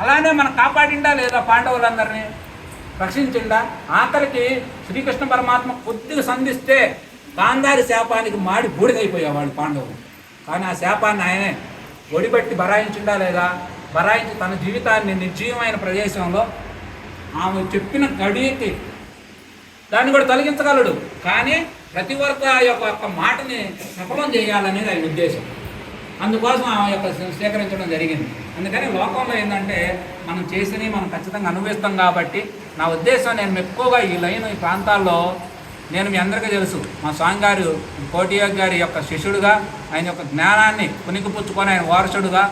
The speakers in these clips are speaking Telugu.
అలానే మనం కాపాడిండా లేదా పాండవులందరినీ? రక్షించిండా ఆఖరికి శ్రీకృష్ణ పరమాత్మ కొద్దిగా సంధిస్తే గాంధారి శాపానికి మాడి బూడిదైపోయేవాడు పాండవులు కానీ ఆ శాపాన్ని ఆయనే ఒడిబట్టి బరాయించిండా లేదా? బరాయించి తన జీవితాన్ని నిర్జీవమైన ప్రదేశంలో ఆమె చెప్పిన గడియకి దాన్ని కూడా తొలగించగలడు. కానీ ప్రతి ఒక్క యొక్క మాటని సఫలం చేయాలనేది ఆయన ఉద్దేశం. అందుకోసం ఆ యొక్క స్వీకరించడం జరిగింది. అందుకని లోకంలో ఏంటంటే మనం చేసినవి మనం ఖచ్చితంగా అనుభవిస్తాం కాబట్టి నా ఉద్దేశం నేను ఎక్కువగా ఈ లైన్ ఈ ప్రాంతాల్లో నేను మీ అందరికీ తెలుసు. మా స్వామి గారు కోటియోగ్ గారి యొక్క శిష్యుడుగా ఆయన యొక్క జ్ఞానాన్ని పుణికిపుచ్చుకొని ఆయన వారసుడుగా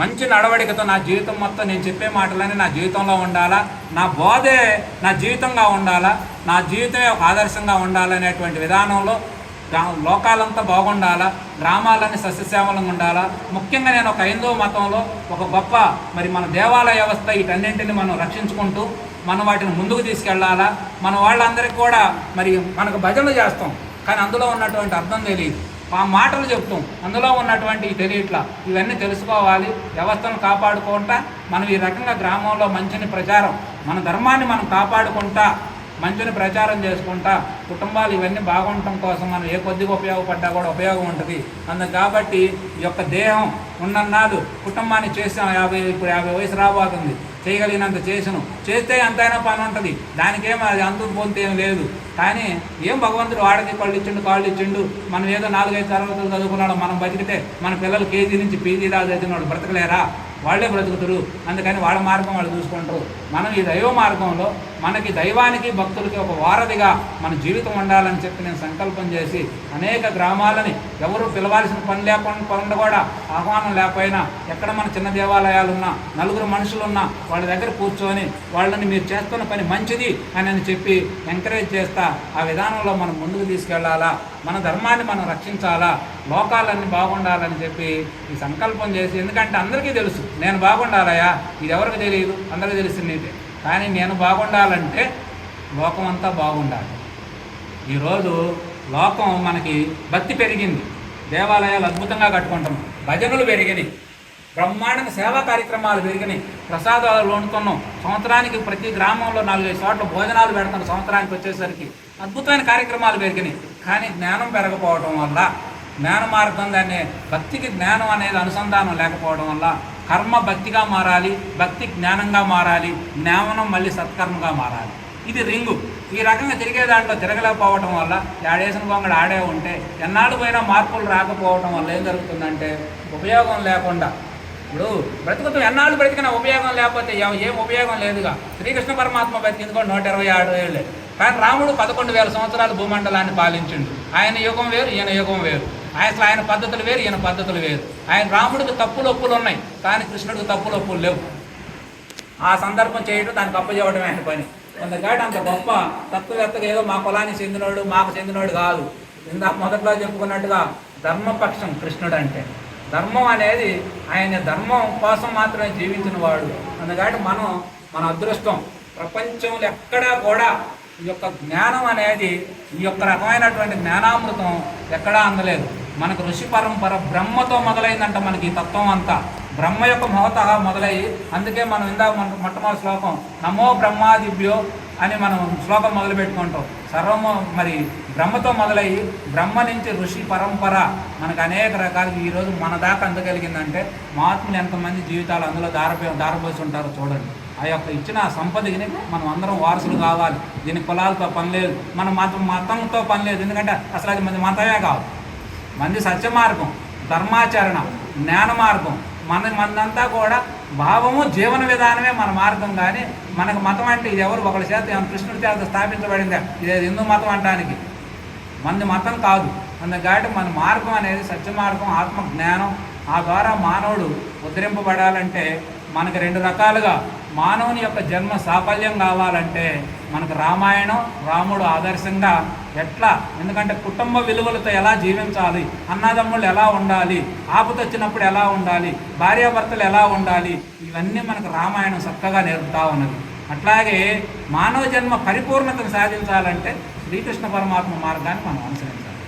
మంచి నడవడికతో నా జీవితం మొత్తం నేను చెప్పే మాటలన్నీ నా జీవితంలో ఉండాలా? నా బోధే నా జీవితంగా ఉండాలా? నా జీవితమే ఒక ఆదర్శంగా ఉండాలనేటువంటి విధానంలో లోకాలంతా బాగుండాలా? గ్రామాలన్నీ సస్యశ్యామలంగా ఉండాలా? ముఖ్యంగా నేను ఒక హైందవ మతంలో ఒక గొప్ప మరి మన దేవాలయ వ్యవస్థ వీటన్నింటిని మనం రక్షించుకుంటూ మనం వాటిని ముందుకు తీసుకెళ్ళాలా? మన వాళ్ళందరికీ కూడా మరి మనకు భజనలు చేస్తాం. కానీ అందులో ఉన్నటువంటి అర్థం తెలియదు. ఆ మాటలు చెప్తాం. అందులో ఉన్నటువంటి తెలియట్ల తెలియట్లా. ఇవన్నీ తెలుసుకోవాలి. వ్యవస్థను కాపాడుకుంటా మనం ఈ రకంగా గ్రామంలో మంచిని ప్రచారం మన ధర్మాన్ని మనం కాపాడుకుంటా మంచిని ప్రచారం చేసుకుంటా కుటుంబాలు ఇవన్నీ బాగుండటం కోసం మనం ఏ కొద్దిగా ఉపయోగపడ్డా కూడా ఉపయోగం ఉంటుంది. అందు కాబట్టి ఈ యొక్క దేహం ఉన్నన్నాళ్ళు కుటుంబాన్ని చేసాం యాభై ఇప్పుడు యాభై వయసు రాబోతుంది. చేయగలిగినంత చేసను. చేస్తే ఎంతైనా పని ఉంటుంది. దానికేం అది అందుకు పొంత ఏం లేదు. కానీ ఏం భగవంతుడు వాడికి కళ్ళు ఇచ్చిండు కాళ్ళు ఇచ్చిండు మనం ఏదో నాలుగైదు తరగతులు చదువుకున్నాడు మనం బతికితే మన పిల్లలు కేజీ నుంచి పీజీ దాకా చదివినాడు బ్రతకలేరా? వాళ్ళే బ్రతుకుతురు. అందుకని వాళ్ళ మార్గం వాళ్ళు చూసుకుంటారు. మనం ఈ దైవ మార్గంలో మనకి దైవానికి భక్తులకి ఒక వారధిగా మన జీవితం ఉండాలని చెప్పి నేను సంకల్పం చేసి అనేక గ్రామాలని ఎవరు పిలవాల్సిన పని లేకుండా పనులు కూడా ఆహ్వానం లేకపోయినా ఎక్కడ మన చిన్న దేవాలయాలు ఉన్నా నలుగురు మనుషులు ఉన్నా వాళ్ళ దగ్గర కూర్చొని వాళ్ళని మీరు చేస్తున్న పని మంచిది అని అని చెప్పి ఎంకరేజ్ చేస్తా ఆ విధానంలో మనం ముందుకు తీసుకెళ్ళాలా మన ధర్మాన్ని మనం రక్షించాలా లోకాలన్నీ బాగుండాలని చెప్పి ఈ సంకల్పం చేసి ఎందుకంటే అందరికీ తెలుసు నేను బాగుండాలయా ఇది ఎవరికి తెలియదు అందరికీ తెలిసింది నీటి కానీ నేను బాగుండాలంటే లోకం అంతా బాగుండాలి ఈరోజు లోకం మనకి భక్తి పెరిగింది. దేవాలయాలు అద్భుతంగా కట్టుకుంటాం భజనలు పెరిగినాయి. బ్రహ్మాండంగా సేవా కార్యక్రమాలు పెరిగినాయి. ప్రసాదాలు వండుతున్నాం. సంవత్సరానికి ప్రతి గ్రామంలో నాలుగైదు చోట్ల భోజనాలు పెడతాం సంవత్సరానికి వచ్చేసరికి. అద్భుతమైన కార్యక్రమాలు పెరిగినాయి. కానీ జ్ఞానం పెరగకపోవడం వల్ల జ్ఞాన మార్గం దాన్ని భక్తికి జ్ఞానం అనేది అనుసంధానం లేకపోవడం వల్ల కర్మ భక్తిగా మారాలి భక్తి జ్ఞానంగా మారాలి జ్ఞానం మళ్ళీ సత్కర్మగా మారాలి. ఇది రింగు. ఈ రకంగా తిరిగే దాంట్లో తిరగలేకపోవటం వల్ల ఆడేసిన బొంగడు ఆడే ఉంటే ఎన్నాళ్ళు పోయినా మార్పులు రాకపోవటం వల్ల ఏం జరుగుతుందంటే ఉపయోగం లేకుండా. ఇప్పుడు బ్రతుకుతూ ఎన్నాళ్ళు బ్రతికిన ఉపయోగం లేకపోతే ఏం ఉపయోగం లేదుగా. శ్రీకృష్ణ పరమాత్మ బ్రతికిందుకో నూట ఇరవై ఆరు ఏళ్ళే. కానీ రాముడు పదకొండు వేల సంవత్సరాలు భూమండలాన్ని పాలించిండు. ఆయన యుగం వేరు ఈయన యుగం వేరు. అసలు ఆయన పద్ధతులు వేరు ఈయన పద్ధతులు వేరు. ఆయన రాముడికి తప్పులు ఒప్పులు ఉన్నాయి కానీ కృష్ణుడికి తప్పులు ఒప్పులు లేవు. ఆ సందర్భం చేయడం దానికి అప్పచెప్పడం ఆయన పని. అందుకని అంత గొప్ప తత్వవేత్తగా ఏదో మా కులానికి చెందినోడు మాకు చెందినోడు కాదు. ఇందాక మొదట్లో చెప్పుకున్నట్టుగా ధర్మపక్షం కృష్ణుడు అంటే ధర్మం అనేది ఆయన ధర్మం కోసం మాత్రమే జీవించిన వాడు. అందుకని మనం మన అదృష్టం ప్రపంచంలో ఎక్కడా కూడా ఈ యొక్క జ్ఞానం అనేది ఈ యొక్క రకమైనటువంటి జ్ఞానామృతం ఎక్కడా అందలేదు. మనకు ఋషి పరంపర బ్రహ్మతో మొదలైందంట మనకి ఈ తత్వం అంతా. బ్రహ్మ యొక్క మహత మొదలయ్యి అందుకే మనం ఇందాక మన మొట్టమొదటి శ్లోకం నమో బ్రహ్మాదిభ్యో అని మనం శ్లోకం మొదలు పెట్టుకుంటాం. సర్వము మరి బ్రహ్మతో మొదలయ్యి బ్రహ్మ నుంచి ఋషి పరంపర మనకు అనేక రకాలుగా ఈరోజు మన దాకా అందగలిగిందంటే మహాత్ములు ఎంతమంది జీవితాలు అందులో దారపో దారపోసి ఉంటారో చూడండి. ఆ యొక్క ఇచ్చిన ఆ సంపదకి మనం అందరం వారసులు కావాలి. దీని కులాలతో పని లేదు. మన మతం మతంతో పని లేదు. ఎందుకంటే అసలు అది మంది మతమే కాదు. మంది సత్య మార్గం ధర్మాచరణ జ్ఞాన మార్గం మన మందంతా కూడా భావము జీవన విధానమే మన మార్గం కానీ మనకు మతం అంటే ఇది ఎవరు? ఒకరి చేత కృష్ణుడి చేత స్థాపించబడిందా? ఇది హిందూ మతం అంటానికి మంది మతం కాదు. అందుకాటి మన మార్గం అనేది సత్య మార్గం ఆత్మ జ్ఞానం ఆ ద్వారా మానవుడు ఉద్ధరింపబడాలంటే మనకు రెండు రకాలుగా మానవుని యొక్క జన్మ సాఫల్యం కావాలంటే మనకు రామాయణం రాముడు ఆదర్శంగా ఎట్లా? ఎందుకంటే కుటుంబ విలువలతో ఎలా జీవించాలి? అన్నదమ్ముళ్ళు ఎలా ఉండాలి? ఆపుతొచ్చినప్పుడు ఎలా ఉండాలి? భార్యాభర్తలు ఎలా ఉండాలి? ఇవన్నీ మనకు రామాయణం చక్కగా నేర్పుతా ఉన్నది. అట్లాగే మానవ జన్మ పరిపూర్ణతను సాధించాలంటే శ్రీకృష్ణ పరమాత్మ మార్గాన్ని మనం అనుసరించాలి.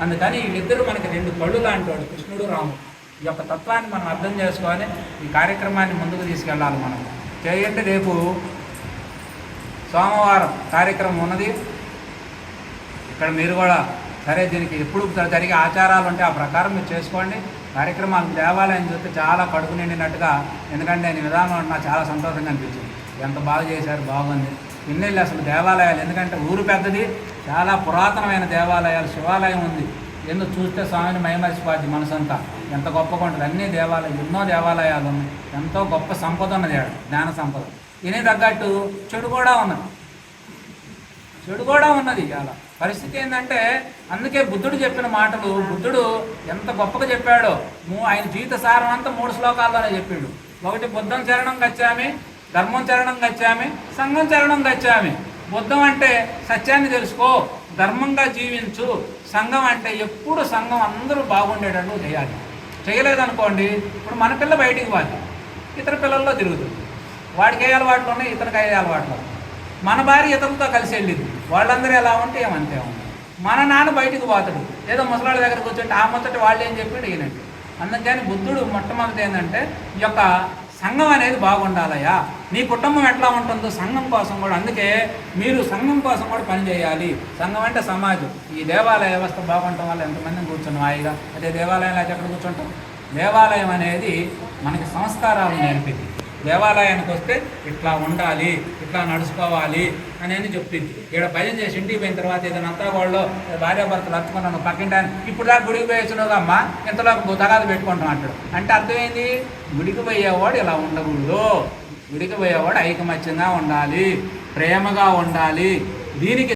అందుకని వీళ్ళిద్దరూ మనకి రెండు కళ్ళు లాంటి వాడు కృష్ణుడు రాముడు. ఈ యొక్క తత్వాన్ని మనం అర్థం చేసుకొని ఈ కార్యక్రమాన్ని ముందుకు తీసుకెళ్ళాలి మనం. చేయండి రేపు సోమవారం కార్యక్రమం ఉన్నది. ఇక్కడ మీరు కూడా సరే దీనికి ఎప్పుడు జరిగే ఆచారాలు ఉంటే ఆ ప్రకారం మీరు చేసుకోండి. కార్యక్రమాలు దేవాలయం చూస్తే చాలా కడుపు నిండినట్టుగా ఎందుకంటే నేను విధానం నాకు చాలా సంతోషంగా అనిపించింది. ఎంత బాగా చేశారు బాగుంది. ఇన్నెళ్ళు అసలు దేవాలయాలు ఎందుకంటే ఊరు పెద్దది చాలా పురాతనమైన దేవాలయాలు శివాలయం ఉంది. ఎందుకు చూస్తే స్వామిని మైమరిసిపోద్ది మనసంతా. ఎంత గొప్పగా ఉంటుంది. అన్ని దేవాలయాలు ఎన్నో దేవాలయాలు ఉన్నాయి. ఎంతో గొప్ప సంపద ఉన్నది ఆడ జ్ఞాన సంపద. ఇనే తగ్గట్టు చెడు కూడా ఉన్నది. చెడు కూడా ఉన్నది ఇవాళ. పరిస్థితి ఏంటంటే అందుకే బుద్ధుడు చెప్పిన మాటలు బుద్ధుడు ఎంత గొప్పగా చెప్పాడో మూ- ఆయన జీవిత సారం అంతా మూడు శ్లోకాల్లోనే చెప్పాడు. ఒకటి బుద్ధం చరణం గచ్చామి ధర్మం చరణం గచ్చామి సంఘం చరణం గచ్చామి. బుద్ధం అంటే సత్యాన్ని తెలుసుకో ధర్మంగా జీవించు. సంఘం అంటే ఎప్పుడు సంఘం అందరూ బాగుండేటట్టు చేయాలి. చేయలేదనుకోండి ఇప్పుడు మన పిల్ల బయటికి పోద్ది ఇతర పిల్లల్లో తిరుగుతుంది. వాడికి ఏ అలవాట్లు ఉన్నాయి? ఇతనికి ఏ అలవాట్లు మన భార్య ఇతరులతో కలిసి వెళ్ళింది. వాళ్ళందరూ ఎలా ఉంటే ఏమంతే ఉంది. మన నాన్న బయటికి పోతాడు. ఏదో ముసలాళ్ళ దగ్గర కూర్చుంటే ఆ ముచ్చట వాళ్ళు ఏం చెప్పాడు ఈయనండి. అందుకని బుద్ధుడు మొట్టమొదటి ఏంటంటే ఈ యొక్క సంఘం అనేది బాగుండాలయ్యా. నీ కుటుంబం ఎట్లా ఉంటుందో సంఘం కోసం కూడా అందుకే మీరు సంఘం కోసం కూడా పనిచేయాలి సంఘం అంటే సమాజం. ఈ దేవాలయ వ్యవస్థ బాగుండటం వల్ల ఎంతమంది కూర్చున్నాం? హాయిగా అదే దేవాలయంలో అయితే ఎక్కడ కూర్చుంటాం? దేవాలయం అనేది మనకి సంస్కారాలు నేర్పింది. దేవాలయానికి వస్తే ఇట్లా ఉండాలి ఇట్లా నడుచుకోవాలి అని అని చెప్పింది. ఇక్కడ భయం చేసి ఇంటికి పోయిన తర్వాత ఏదైనా అంతా వాళ్ళు భార్యాభర్తలు అత్తుకున్నాను పక్కింటాను ఇప్పుడు దాకా గుడికి పోయేసినావుగా అమ్మా ఇంతలో తగాదు పెట్టుకుంటాం అంటాడు. అంటే అర్థమైంది? గుడికి పోయేవాడు ఇలా ఉండకూడదు. గుడికి పోయేవాడు ఐకమత్యంగా ఉండాలి ప్రేమగా ఉండాలి. దీనికి